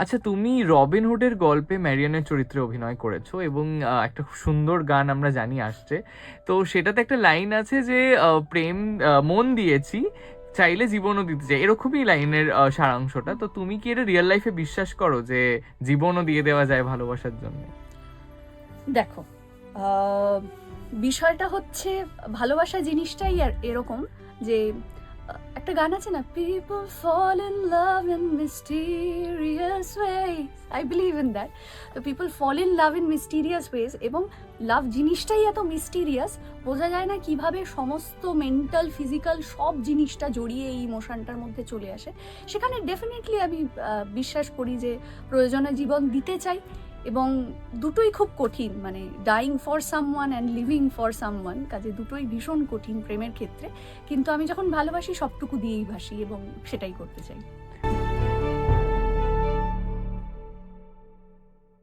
আচ্ছা তুমি রবিন হুডের গল্পে ম্যারিয়ানের চরিত্রে অভিনয় করেছ এবং একটা সুন্দর গান আমরা জানি আসছে। তো সেটাতে একটা লাইন আছে যে প্রেম মন দিয়েছি, চাইলে জীবনও দিতে চাই। এরকমই লাইনের সারাংশটা। তো তুমি কি এটা রিয়েল লাইফে বিশ্বাস করো যে জীবনও দিয়ে দেওয়া যায় ভালোবাসার জন্য? দেখো বিষয়টা হচ্ছে ভালোবাসা জিনিসটাই এরকম যে একটা গান আছে না? People fall in love in mysterious ways I believe in that তো people fall in love in mysterious ways এবং লাভ জিনিসটাই এত মিস্টিরিয়াস বোঝা যায় না কীভাবে সমস্ত মেন্টাল ফিজিক্যাল সব জিনিসটা জড়িয়ে এই ইমোশনটার মধ্যে চলে আসে। সেখানে ডেফিনেটলি আমি বিশ্বাস করি যে প্রয়োজনে জীবন দিতে চাই। এবং দুটোই খুব কঠিন মানে dying for someone and living for someone কাজে দুটোই ভীষণ কঠিন প্রেমের ক্ষেত্রে। কিন্তু আমি যখন ভালোবাসি, সবটুকু দিয়েই ভাসি এবং সেটাই করতে চাই।